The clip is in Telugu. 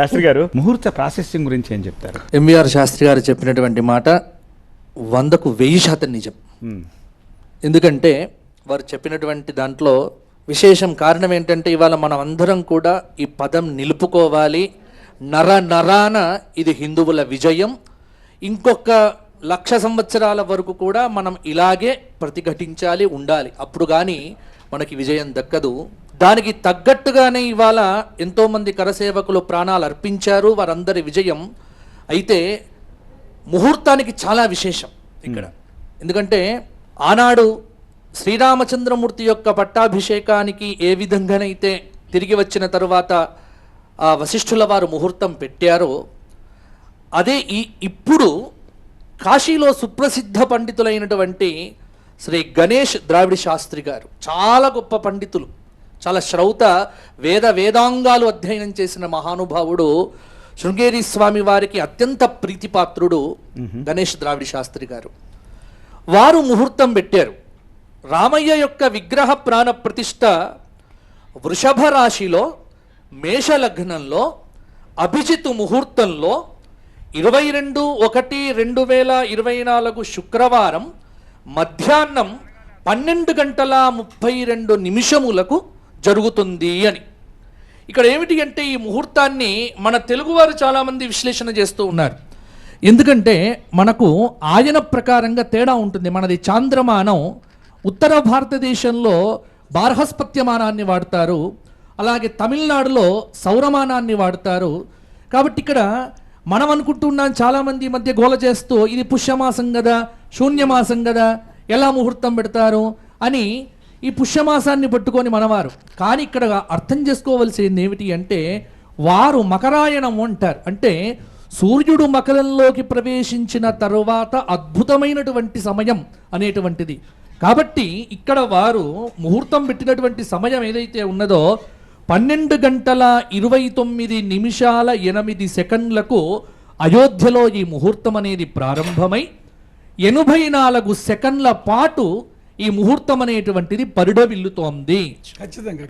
శాస్త్రి గారు? ముహూర్త ప్రాసెసింగ్ గురించి ఏం చెప్తారు? ఎంవిఆర్ శాస్త్రి గారు చెప్పినటువంటి మాట వందకు వెయ్యి శాతం నిజం. మ్మ్. ఎందుకంటే వారు చెప్పినటువంటి దాంట్లో విశేషం కారణం ఏంటంటే ఇవాళ మనం అందరం కూడా ఈ పదం నిలుపుకోవాలి. నర నరాన ఇది హిందువుల విజయం. ఇంకొక లక్ష సంవత్సరాల వరకు కూడా మనం ఇలాగే ప్రతిఘటించాలి ఉండాలి. అప్పుడు కానీ మనకి విజయం దక్కదు. దానికి తగ్గట్టుగానే ఇవాళ ఎంతోమంది కరసేవకులు ప్రాణాలు అర్పించారు. వారందరి విజయం అయితే ముహూర్తానికి చాలా విశేషం ఇక్కడ. ఎందుకంటే ఆనాడు శ్రీరామచంద్రమూర్తి యొక్క పట్టాభిషేకానికి ఏ విధంగానైతే తిరిగి వచ్చిన తరువాత ఆ వశిష్ఠుల వారు ముహూర్తం పెట్టారో అదే ఈ ఇప్పుడు కాశీలో సుప్రసిద్ధ పండితులైనటువంటి శ్రీ గణేష్ ద్రావిడ శాస్త్రి గారు చాలా గొప్ప పండితులు. చాలా శ్రౌత వేద వేదాంగాలు అధ్యయనం చేసిన మహానుభావుడు శృంగేరి స్వామి వారికి అత్యంత ప్రీతిపాత్రుడు గణేష్ ద్రావిడ శాస్త్రి గారు. వారు ముహూర్తం పెట్టారు. రామయ్య యొక్క విగ్రహ ప్రాణ ప్రతిష్ఠ వృషభ రాశిలో మేషలగ్నంలో అభిజిత్ ముహూర్తంలో ఇరవై రెండు ఒకటి రెండు వేల ఇరవై నాలుగు శుక్రవారం మధ్యాహ్నం పన్నెండు గంటల ముప్పై రెండు నిమిషములకు జరుగుతుంది అని. ఇక్కడ ఏమిటి అంటే ఈ ముహూర్తాన్ని మన తెలుగువారు చాలామంది విశ్లేషణ చేస్తూ ఉన్నారు. ఎందుకంటే మనకు ఆయన ప్రకారంగా తేడా ఉంటుంది. మనది చాంద్రమానం ఉత్తర భారతదేశంలో బార్హస్పత్యమానాన్ని వాడతారు. అలాగే తమిళనాడులో సౌరమానాన్ని వాడతారు. కాబట్టి ఇక్కడ మనం అనుకుంటున్నాం చాలామంది ఈ మధ్య గోల చేస్తూ ఇది పుష్యమాసం కదా శూన్యమాసం కదా ఎలా ముహూర్తం పెడతారు అని ఈ పుష్యమాసాన్ని పట్టుకొని మనవారు. కానీ ఇక్కడ అర్థం చేసుకోవలసింది ఏమిటి అంటే వారు మకరాయణం అంటారు. అంటే సూర్యుడు మకరంలోకి ప్రవేశించిన తరువాత అద్భుతమైనటువంటి సమయం అనేటువంటిది. కాబట్టి ఇక్కడ వారు ముహూర్తం పెట్టినటువంటి సమయం ఏదైతే ఉన్నదో పన్నెండు గంటల ఇరవై తొమ్మిది నిమిషాల ఎనిమిది సెకండ్లకు అయోధ్యలో ఈ ముహూర్తం అనేది ప్రారంభమై ఎనభై నాలుగు సెకండ్ల పాటు ఈ ముహూర్తం అనేటువంటిది పరిడవిల్లుతోంది. ఖచ్చితంగా.